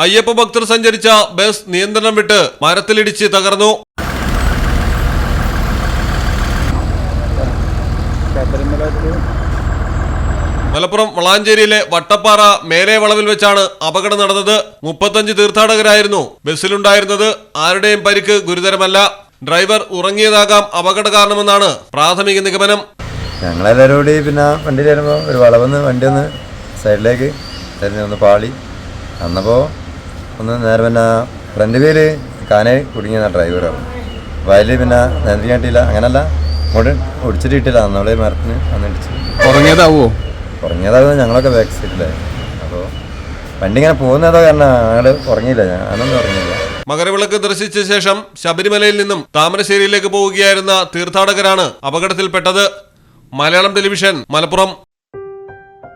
അയ്യപ്പ ഭക്തർ സഞ്ചരിച്ച ബസ് നിയന്ത്രണം വിട്ട് മരത്തിലിടിച്ച് തകർന്നു. മലപ്പുറം വളാഞ്ചേരിയിലെ വട്ടപ്പാറ മേലെ വളവിൽ വെച്ചാണ് അപകടം നടന്നത്. മുപ്പത്തഞ്ച് തീർത്ഥാടകരായിരുന്നു ബസ്സിലുണ്ടായിരുന്നത്. ആരുടെയും പരിക്ക് ഗുരുതരമല്ല. ഡ്രൈവർ ഉറങ്ങിയതാകാം അപകട കാരണമെന്നാണ് പ്രാഥമിക നിഗമനം. ഞങ്ങളെല്ലാവരും കൂടി പിന്നെ വണ്ടിയിൽ ഒരു വളവെന്ന് വണ്ടി ഒന്ന് സൈഡിലേക്ക് തിരിഞ്ഞ് ഒന്ന് പാളി. അന്നപ്പോൾ ഒന്ന് നേരെ പിന്നെ ഫ്രണ്ട് പേര് കാനേ കുടുങ്ങിയ ഡ്രൈവർ വയലിൽ പിന്നെ നിയന്ത്രിക്കാൻ കിട്ടിയില്ല അങ്ങനല്ല. ഇങ്ങോട്ട് ഒടിച്ചിട്ട് കിട്ടില്ല നമ്മളെ മരത്തിന് അന്ന് ഇടിച്ചു. ഉറങ്ങിയതാവോ? ഉറങ്ങിയതാകുമ്പോൾ ഞങ്ങളൊക്കെ ബാക്ക് അപ്പോൾ വണ്ടി ഇങ്ങനെ പോകുന്നതോ കാരണം ഞങ്ങൾ ഉറങ്ങിയില്ല. ഞാനൊന്നും ഉറങ്ങിയില്ല. മകരവിളക്ക് ദർശിച്ച ശേഷം ശബരിമലയിൽ നിന്നും താമരശ്ശേരിയിലേക്ക് പോവുകയായിരുന്ന തീർത്ഥാടകരാണ് അപകടത്തിൽപ്പെട്ടത്. മലയാളം ടെലിവിഷൻ മലപ്പുറം.